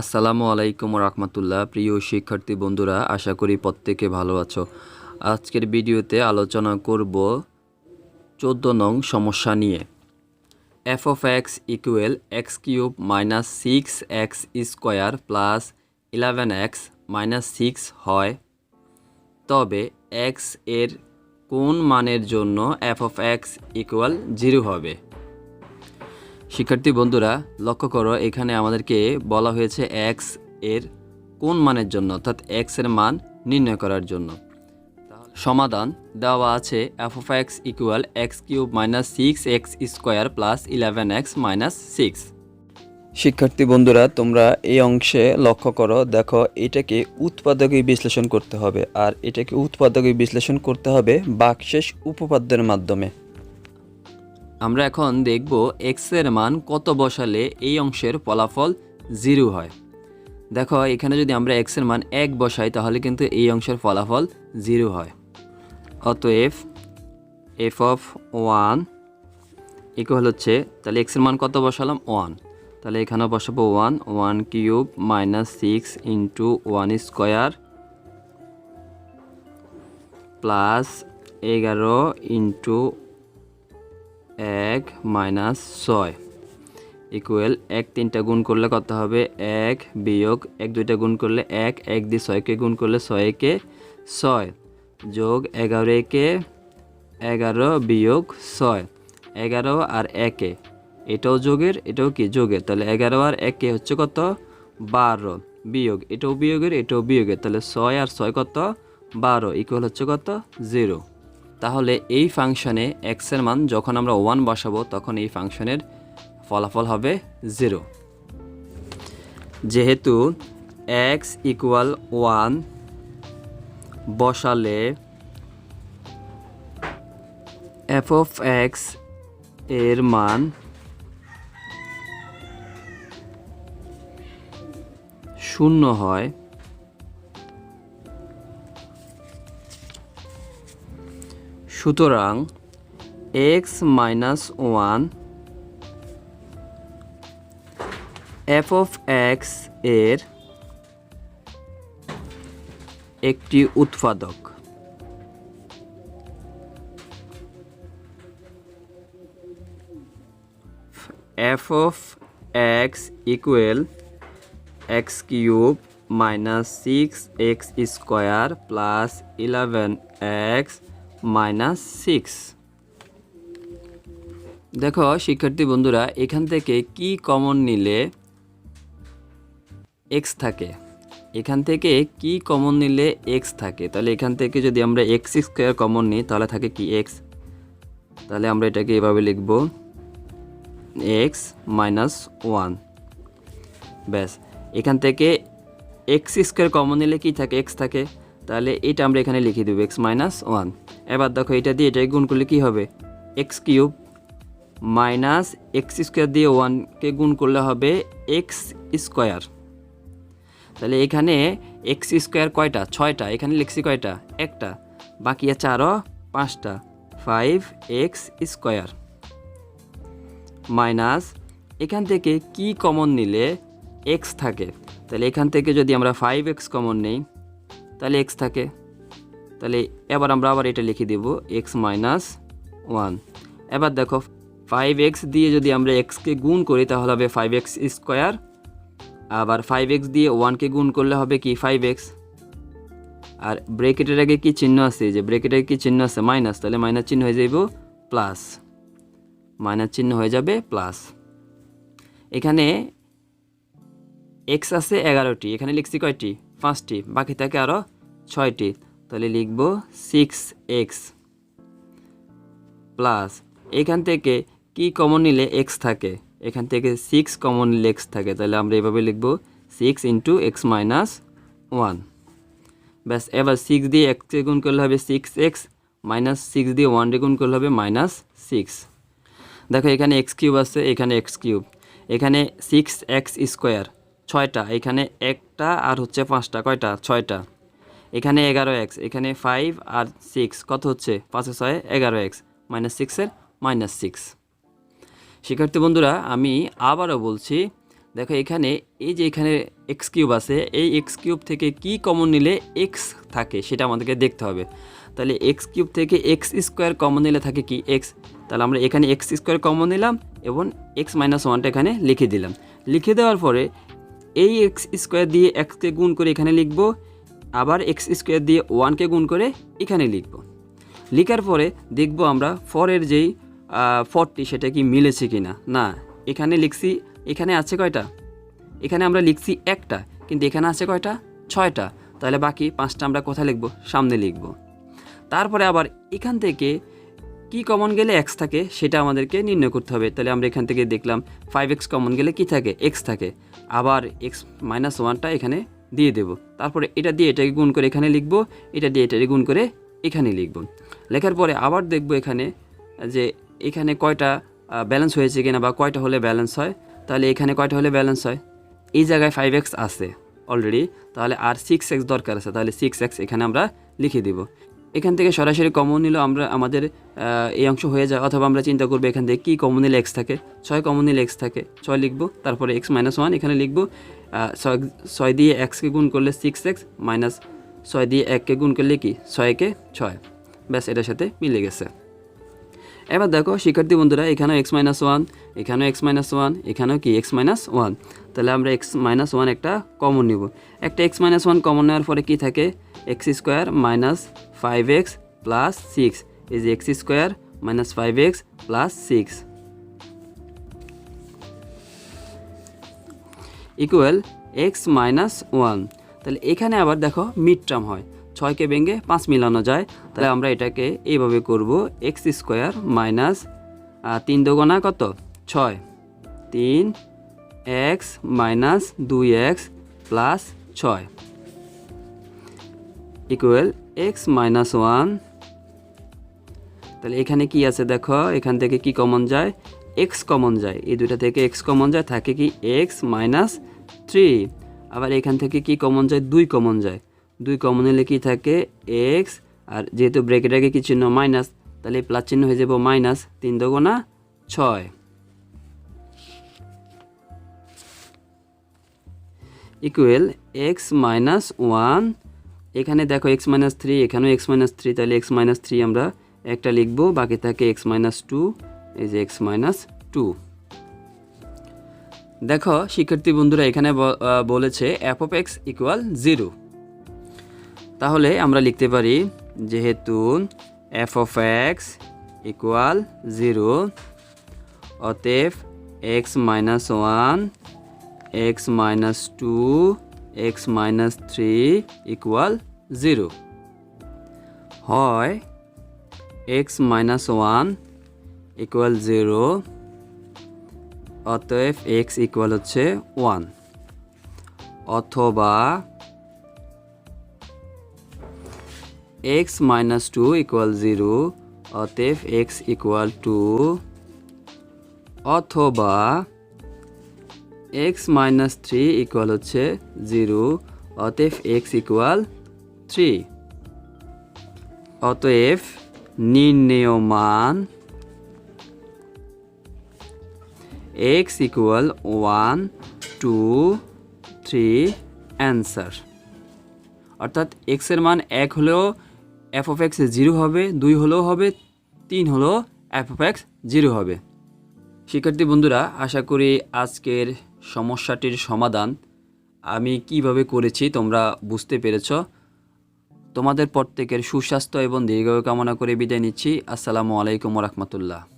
আসসালামু আলাইকুম রহমতুল্লাহ। প্রিয় শিক্ষার্থী বন্ধুরা, আশা করি প্রত্যেকে ভালো আছো। আজকের ভিডিওতে আলোচনা করব চোদ্দ নং সমস্যা নিয়ে। F of x equal x cube minus six x square plus eleven x minus six হয়। তবে এক্সের কোন মানের জন্য f of x equal zero হবে? শিক্ষার্থী বন্ধুরা, লক্ষ্য করো, এখানে আমাদেরকে বলা হয়েছে এক্সের কোন মানের জন্য, অর্থাৎ এক্সের মান নির্ণয় করার জন্য। সমাধান দেওয়া আছে f of x equal x cube minus six x square plus eleven x minus six শিক্ষার্থী বন্ধুরা, তোমরা এই অংশে লক্ষ্য করো, দেখো, এটাকে উৎপাদকে বিশ্লেষণ করতে হবে, আর এটাকে উৎপাদকে বিশ্লেষণ করতে হবে বাকশেষ উপপাদ্যের মাধ্যমে। আমরা এখন দেখব এক্সের মান কত বসালে এই অংশের ফলাফল জিরো হয়। দেখো, এখানে যদি আমরা এক্সের মান এক বসাই, তাহলে কিন্তু এই অংশের ফলাফল জিরো হয়। অতএব এফ অফ ওয়ান ইকুয়াল হচ্ছে, তাহলে এক্সের মান কত বসালাম? ওয়ান তাহলে এখানে বসাবো one one cube minus six into one square plus এগারো ইন্টু এক মাইনাস ছয় ইকুয়াল এক তিনটা গুণ করলে কত হবে? এক বিয়োগ এক দুইটা গুণ করলে এক এক দিয়ে ছয়কে গুণ করলে ছয়কে ছয় যোগ এগারো একে এগারো বিয়োগ ছয়, এগারো আর একে। এটাও যোগের, এটাও কি? যোগের। তাহলে এগারো আর একে হচ্ছে কত? বারো বিয়োগ। এটাও বিয়োগের এটাও বিয়োগের। তাহলে ছয় আর ছয় কত? বারো ইকুয়াল হচ্ছে কত? জিরো তাহলে এই ফাংশনে এক্সের মান যখন আমরা ওয়ান বসাবো, তখন এই ফাংশনের ফলাফল হবে জিরো যেহেতু এক্স ইকুয়াল ওয়ান বসালে এফ অফ এক্সের মান শূন্য হয় সুতরাং x minus one f of এক্সের একটি উৎপাদক। F of x equal x cube minus six x square plus eleven x minus six. দেখো, শিক্ষার্থী বন্ধুরা, এখান থেকে কি কমন নিলে এক্স থাকে? এখান থেকে কি কমন নিলে এক্স থাকে? তাহলে এখান থেকে যদি আমরা এক্স স্কোয়ার কমন নিই, তাহলে থাকে কি এক্স তাহলে আমরা এটাকে এভাবে লিখব এক্স মাইনাস ওয়ান ব্যাস, এখান থেকে এক্স স্কোয়ার কমন নিলে কি থাকে? এক্স থাকে। তাহলে এটা আমরা এখানে লিখে দেবো এক্স মাইনাস ওয়ান এবার দেখো এটা দিয়ে এটাকে গুণ করলে কি হবে? X cube minus x square দিয়ে ওয়ানকে গুণ করলে হবে এক্স স্কোয়ার। তাহলে এখানে এক্স স্কোয়ার কয়টা? ছয়টা। এখানে লিখছি কয়টা? একটা। বাকি আছে আরও পাঁচটা। ফাইভ এক্স স্কোয়ার মাইনাস এখান থেকে কি কমন নিলে এক্স থাকে? তাহলে এখান থেকে যদি আমরা ফাইভ এক্স কমন নেই, তাহলে এক্স থাকে। তাহলে এবার আমরা আবার এটা লিখে দেব এক্স মাইনাস ওয়ান এবার দেখো ফাইভ এক্স দিয়ে যদি আমরা এক্সকে গুণ করি, তাহলে হবে ফাইভ এক্স স্কোয়ার আবার ফাইভ এক্স দিয়ে ওয়ানকে গুণ করলে হবে কি ফাইভ এক্স আর ব্রেকেটের আগে কি চিহ্ন আছে? যে ব্রেকেটের কি চিহ্ন আছে? মাইনাস তাহলে মাইনাস চিহ্ন হয়ে যাব প্লাস মাইনাস চিহ্ন হয়ে যাবে প্লাস এখানে এক্স আছে এগারোটি, এখানে লিখছি কয়টি? পাঁচটি, বাকি থাকে আরও ছয়টি। তাহলে লিখব সিক্স এক্স প্লাস এখান থেকে কি কমন নিলে এক্স থাকে? এখান থেকে সিক্স কমন নিলে এক্স থাকে, তাহলে আমরা এভাবে লিখব six into x minus one ব্যাস, এবার সিক্স দিয়ে এক্সকে গুণ করলে হবে সিক্স এক্স মাইনাস সিক্স দিয়ে ওয়ান দিয়ে গুণ করলে হবে মাইনাস সিক্স দেখো, এখানে এক্স কিউব আছে, এখানে এক্স কিউব এখানে সিক্স এক্স স্কোয়ার ছয়টা। এখানে একটা আর হচ্ছে পাঁচটা, কয়টা? ছয়টা। এখানে এগারো এক্স এখানে ফাইভ আর সিক্স কত হচ্ছে? পাঁচে ছয়, এগারো এক্স মাইনাস সিক্সের মাইনাস সিক্স শিক্ষার্থী বন্ধুরা, আমি আবারও বলছি, দেখো এখানে এই যে এখানে এক্স কিউব আছে, এই এক্স কিউব থেকে কি কমন নিলে এক্স থাকে সেটা আমাদেরকে দেখতে হবে। তাহলে এক্স কিউব থেকে এক্স স্কোয়ার কমন নিলে থাকে কি এক্স তাহলে আমরা এখানে এক্স স্কোয়ার কমন নিলাম এবং এক্স মাইনাস ওয়ানটা এখানে লিখে দিলাম। লিখে দেওয়ার পরে এই এক্স স্কোয়ার দিয়ে এক্সকে গুণ করে এখানে লিখব আবার এক্স স্কোয়ার দিয়ে ওয়ানকে গুণ করে এখানে লিখব। লিখার পরে দেখব আমরা ফরের যেই ফরটি সেটা কি মিলেছে কি না না এখানে লিখছি, এখানে আছে কয়টা? এখানে আমরা লিখছি একটা, কিন্তু এখানে আছে কয়টা? ছয়টা। তাহলে বাকি পাঁচটা আমরা কোথায় লিখব? সামনে লিখব। তারপরে আবার এখান থেকে কি কমন গেলে এক্স থাকে সেটা আমাদেরকে নির্ণয় করতে হবে। তাহলে আমরা এখান থেকে দেখলাম ফাইভ এক্স কমন গেলে কি থাকে? এক্স থাকে। আবার এক্স মাইনাস ওয়ানটা এখানে দিয়ে দেব। তারপরে এটা দিয়ে এটাকে গুণ করে এখানে লিখব, এটা দিয়ে এটাকে গুণ করে এখানে লিখব। লেখার পরে আবার দেখব এখানে যে এখানে কয়টা ব্যালেন্স হয়েছে কিনা বা কয়টা হলে ব্যালেন্স হয়। তাহলে এখানে কয়টা হলে ব্যালেন্স হয়? এই জায়গায় ফাইভ এক্স আছে অলরেডি তাহলে আর সিক্স এক্স দরকার আছে। তাহলে সিক্স এক্স এখানে আমরা লিখে দিব। এখান থেকে সরাসরি কমন নিলেও আমরা, আমাদের এই অংশ হয়ে যায় অথবা আমরা চিন্তা করব এখান থেকে কী কমন নিলে এক্স থাকে? ছয় কমন নিলে এক্স থাকে। ছয় লিখব। তারপরে এক্স মাইনাস ওয়ান এখানে লিখব। ছয় দিয়ে এক্সকে গুণ করলে সিক্স এক্স মাইনাস ছয় দিয়ে এককে গুণ করলে কি? ছয়কে ছয়। ব্যাস, এটার সাথে মিলে গেছে। এবার দেখো, শিক্ষার্থী বন্ধুরা, এখানেও এক্স মাইনাস ওয়ান এখানেও এক্স মাইনাস ওয়ান এখানেও কি? এক্স মাইনাস ওয়ান তাহলে আমরা এক্স মাইনাস ওয়ান একটা কমন নিব। একটা এক্স মাইনাস ওয়ান কমন নেওয়ার পরে কি থাকে? X square minus five x plus six এই যে x square minus five x plus six equal x minus one তাহলে এখানে আবার দেখো মিড টার্ম হয়। ছয়কে ভেঙে পাঁচ মিলানো যায়। তাহলে আমরা এটাকে এইভাবে করব এক্স স্কোয়ার মাইনাস তিন দোগোনা কত? ছয়। তিন এক্স মাইনাস দুই এক্স প্লাস ছয়। ইকুয়াল এক্স মাইনাস ওয়ান তাহলে এখানে কি আছে দেখো? এখান থেকে কি কমন যায়? এক্স কমন যায়। এই দুইটা থেকে এক্স কমন যায়, থাকে কি এক্স মাইনাস থ্রি আবার এখান থেকে কি কমন যায়? দুই কমন যায়। দুই কমন হলে কি থাকে? এক্স আর যেহেতু ব্রেকের আগে কি চিহ্ন মাইনাস তাহলে প্লাস চিহ্ন হয়ে যাব মাইনাস তিন দোগুণা ছয়। ইকুয়েল এক্স মাইনাস ওয়ান এখানে দেখো এক্স মাইনাস থ্রি এখানেও এক্স মাইনাস থ্রি তাহলে এক্স মাইনাস থ্রি আমরা একটা লিখব, বাকি থাকে এক্স মাইনাস টু এই যে এক্স মাইনাস টু। দেখো, শিক্ষার্থী বন্ধুরা এখানে বলেছে f of x equal zero তাহলে আমরা লিখতে পারি, যেহেতু f of x equal zero অতএব x minus one x minus two x minus three equal zero হয় x minus one equal zero অতএব এক্স ইকুয়াল হচ্ছে ওয়ান অথবা x minus two equal zero অতএব এক্স ইকুয়াল টু অথবা x minus three equal হচ্ছে zero অতএব x equal three অতএব নির্ণেয় মান x equal one two three answer অর্থাৎ এক্সের মান এক হলেও এফ অফ এক্স জিরো হবে, দুই হলেও হবে, তিন হলেও এফ অফ জিরো হবে। শিক্ষার্থী বন্ধুরা, আশা করি আজকের সমস্যাটির সমাধান আমি কীভাবে করেছি তোমরা বুঝতে পেরেছ। তোমাদের প্রত্যেকের সুস্বাস্থ্য এবং দীর্ঘায়ু কামনা করে বিদায় নিচ্ছি। আসসালামু আলাইকুম রহমতুল্লাহ।